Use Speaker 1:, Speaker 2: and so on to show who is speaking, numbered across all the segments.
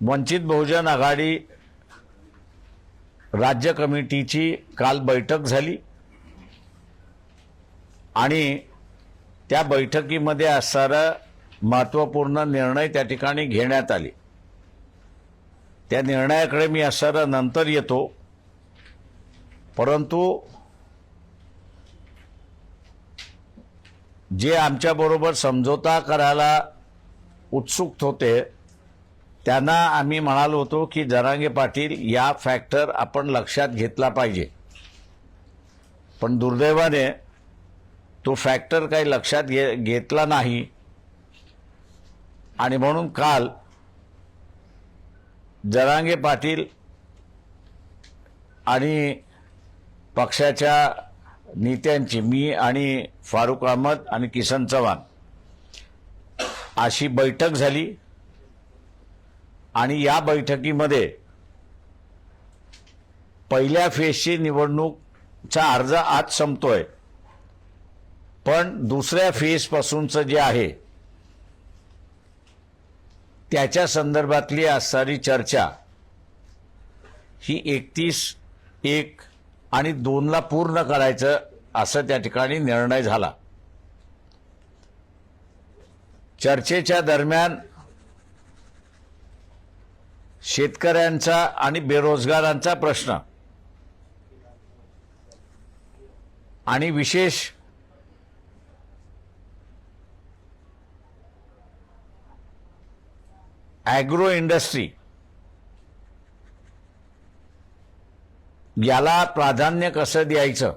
Speaker 1: वंचित बहुजन आघाडी राज्य कमिटीची काल बैठक झाली. आणि त्या बैठकीमध्ये असणारा महत्त्वपूर्ण निर्णय त्या ठिकाणी घेण्यात आले. त्या निर्णयाकडे मी असणारा नंतर येतो. परंतु जे आमच्याबरोबर समझोता करायला उत्सुक होते त्यांना आम्ही म्हणालो होतो की जरांगे पाटील या फॅक्टर आपण लक्षात घेतला पाहिजे. पण दुर्दैवाने तो फॅक्टर काही लक्षात घे घेतला नाही. आणि म्हणून काल जरांगे पाटील आणि पक्षाच्या नेत्यांची मी आणि फारुख अहमद आणि किसन चव्हाण अशी बैठक झाली. आणि या बैठकीमध्ये पहिल्या फेजची निवडणूकचा अर्ज आज संपतोय. पण दुसऱ्या फेजपासूनचं जे आहे त्याच्या संदर्भातली असणारी चर्चा ही एकतीस एक आणि दोनला पूर्ण करायचं असं त्या ठिकाणी निर्णय झाला. चर्चेच्या दरम्यान शेतकऱ्यांचा आणि बेरोजगारांचा प्रश्न. आणि विशेष ॲग्रो इंडस्ट्री. याला प्राधान्य कसं द्यायचं?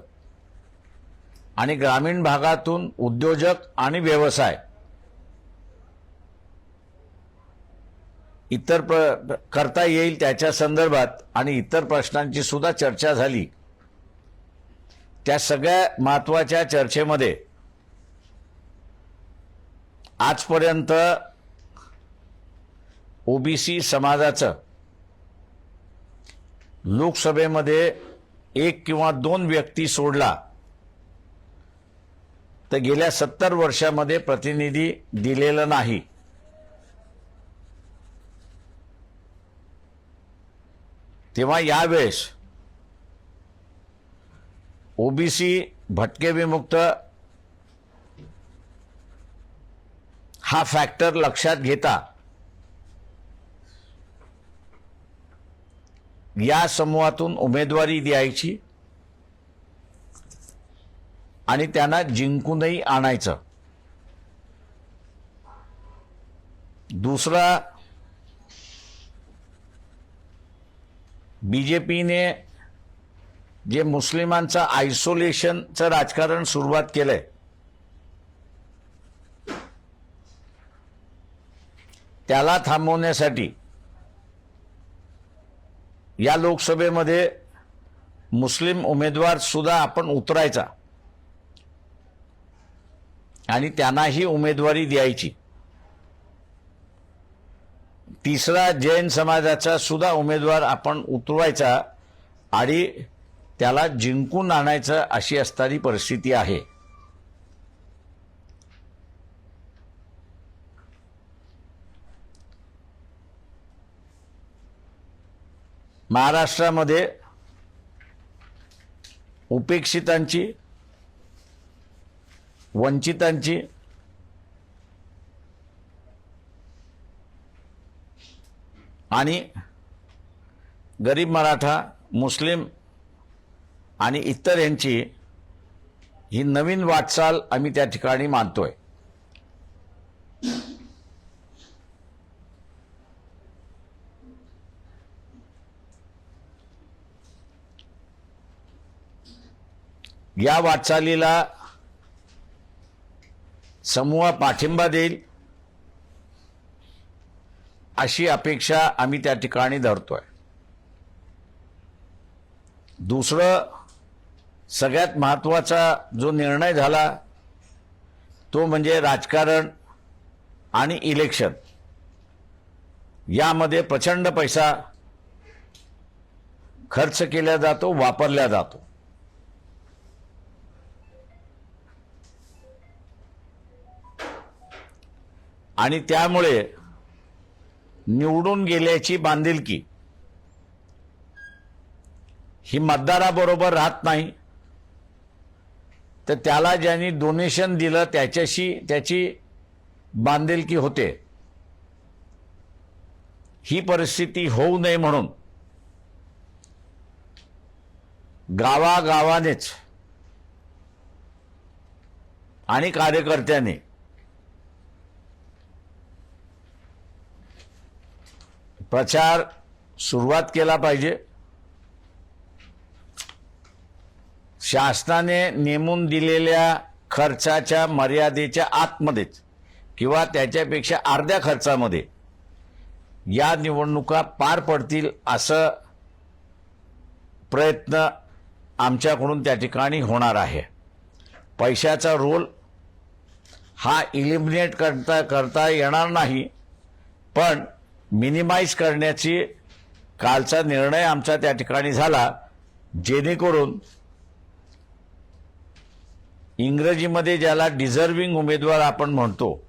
Speaker 1: आणि ग्रामीण भागातून उद्योजक आणि व्यवसाय. इतर प्र करता येईल त्याच्या संदर्भात आणि इतर प्रश्नांची सुद्धा चर्चा झाली. त्या सगळ्या महत्त्वाच्या चर्चेमध्ये आजपर्यंत ओबीसी समाजाचं लोकसभेमध्ये एक किंवा दोन व्यक्ती सोडला तर गेल्या सत्तर वर्षामध्ये प्रतिनिधी दिलेलं नाही. तेव्हा यावेळेस ओबीसी भटके विमुक्त हा फॅक्टर लक्षात घेता या समूहातून उमेदवारी द्यायची आणि त्यांना जिंकूनही आणायचं. दुसरा बीजेपीने जे मुस्लिमांचं आयसोलेशनचं राजकारण सुरुवात केलंय त्याला थांबवण्यासाठी या लोकसभेमध्ये मुस्लिम उमेदवार सुद्धा आपण उतरायचा आणि त्यांनाही उमेदवारी द्यायची. तिसरा जैन समाजाचा सुद्धा उमेदवार आपण उतरवायचा आणि त्याला जिंकून आणायचं अशी असणारी परिस्थिती आहे. महाराष्ट्रामध्ये उपेक्षितांची वंचितांची आणि गरीब मराठा मुस्लिम आणि इतर यांची ही नवीन वाटचाल आम्ही त्या ठिकाणी मानतोय. या वाटचालीला समूह पाठिंबा देईल. अशी अपेक्षा आम्ही त्या ठिकाणी धरतोय. दुसरं सगळ्यात महत्त्वाचा जो निर्णय झाला तो म्हणजे राजकारण आणि इलेक्शन. यामध्ये प्रचंड पैसा खर्च केला जातो वापरला जातो. आणि त्यामुळे निवडून गेल्याची बांधिलकी. ही मतदाराबरोबर राहत नाही. तर त्याला ज्यांनी डोनेशन दिलं त्याच्याशी त्याची बांधिलकी होते. ही परिस्थिती होऊ नये म्हणून. गावागावानेच आणि कार्यकर्त्याने प्रचार सुरुवात केला पाहिजे. शासनाने नेमून दिलेल्या खर्चाच्या मर्यादेच्या आतमध्येच किंवा त्याच्यापेक्षा अर्ध्या खर्चामध्ये या निवडणुका पार पडतील असं प्रयत्न आमच्याकडून त्या ठिकाणी होणार आहे. पैशाचा रोल हा इलिमिनेट करता करता येणार नाही. पण मिनिमाइज करण्याची कालचा निर्णय आमचा त्या ठिकाणी झाला जेणेकरून इंग्रजीमध्ये ज्याला डिझर्विंग उमेदवार आपण म्हणतो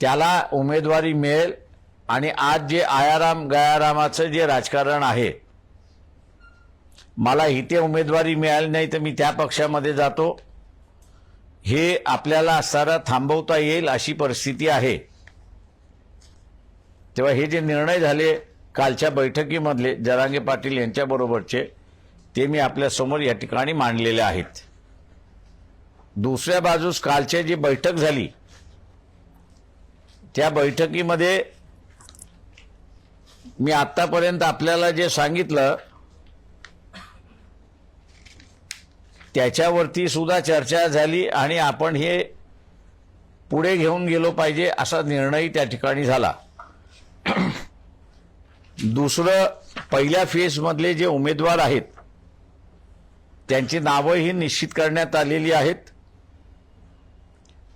Speaker 1: त्याला उमेदवारी मिळेल आणि आज जे आयाराम गयारामाचं जे राजकारण आहे मला इथे उमेदवारी मिळाली नाही तर मी त्या पक्षामध्ये जातो. हे आपल्याला असताना थांबवता येईल अशी परिस्थिती आहे. तेव्हा हे जे निर्णय झाले कालच्या बैठकीमधले जरांगे पाटील यांच्याबरोबरचे ते मी आपल्यासमोर या ठिकाणी मांडलेले आहेत. दुसऱ्या बाजूस कालची जी बैठक झाली त्या बैठकीमध्ये मी आत्तापर्यंत आपल्याला जे सांगितलं त्याच्यावरती सुद्धा चर्चा झाली आणि आपण हे पुढे घेऊन गेलो पाहिजे असा निर्णय त्या ठिकाणी झाला. दुसरं पहिल्या फेजमधले जे उमेदवार आहेत त्यांची नावंही निश्चित करण्यात आलेली आहेत.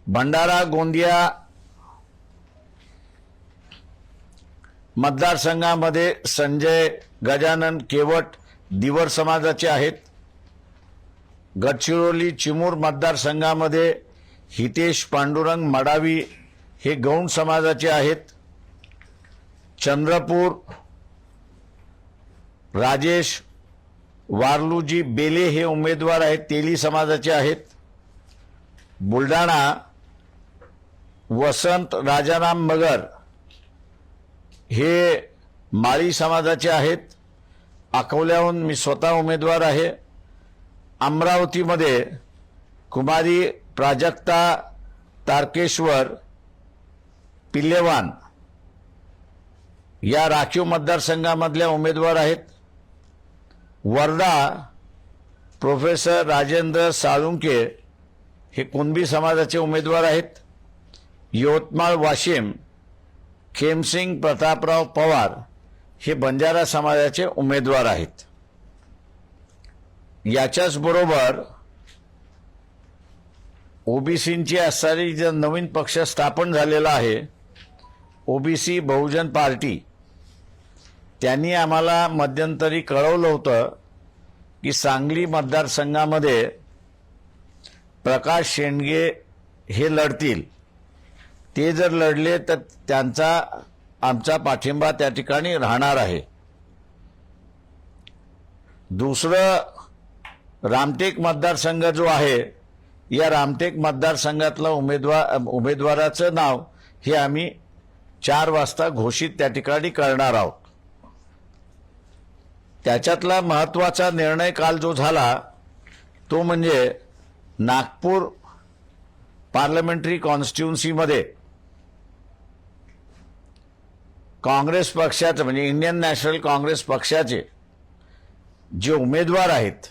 Speaker 1: भंडारा गोंदिया मतदारसंघामध्ये संजय गजानन केवट दिवर समाजाचे आहेत. गडचिरोली चिमूर मतदारसंघामध्ये हितेश पांडुरंग मडावी हे गौण समाजाचे आहेत. चंद्रपूर राजेश वारलूजी बेले हे उमेदवार आहेत तेली समाजाचे आहेत. बुलढाणा वसंत राजाराम मगर हे माळी समाजाचे आहेत. अकोल्याहून मी स्वतः उमेदवार आहे. अमरावतीमध्ये कुमारी प्राजक्ता तारकेश्वर पिल्लेवान या राखीव मतदारसंघामधल्या उमेदवार आहेत. वर्धा प्रोफेसर राजेंद्र साळुंके हे कुणबी समाजाचे उमेदवार आहेत. यवतमाळ वाशिम खेमसिंग प्रतापराव पवार हे बंजारा समाजाचे उमेदवार आहेत. याच्याच बरोबर ओबीसींची असणारी जर नवीन पक्ष स्थापन झालेला आहे ओबीसी बहुजन पार्टी त्यांनी आम्हाला मध्यंतरी कळवलं होतं की सांगली मतदारसंघामध्ये प्रकाश शेंडगे हे लढतील. ते जर लढले तर त्यांचा आमचा पाठिंबा त्या ठिकाणी राहणार आहे. दुसरं रामटेक मतदारसंघ जो आहे या रामटेक मतदारसंघातलं उमेदवार उमेदवाराचं नाव हे आम्ही चार वाजता घोषित त्या ठिकाणी करणार आहोत. त्याच्यातला महत्त्वाचा निर्णय काल जो झाला तो म्हणजे नागपूर पार्लमेंटरी कॉन्स्टिट्युन्सीमध्ये काँग्रेस पक्षाचं म्हणजे इंडियन नॅशनल काँग्रेस पक्षाचे जे उमेदवार आहेत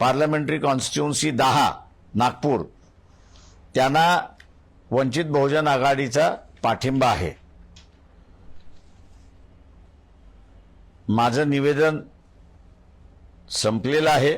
Speaker 1: पार्लमेंटरी कॉन्स्टिट्युन्सी दहा नागपूर त्यांना वंचित बहुजन आघाडीचा पाठिंबा आहे. माझं निवेदन संपलेलं आहे.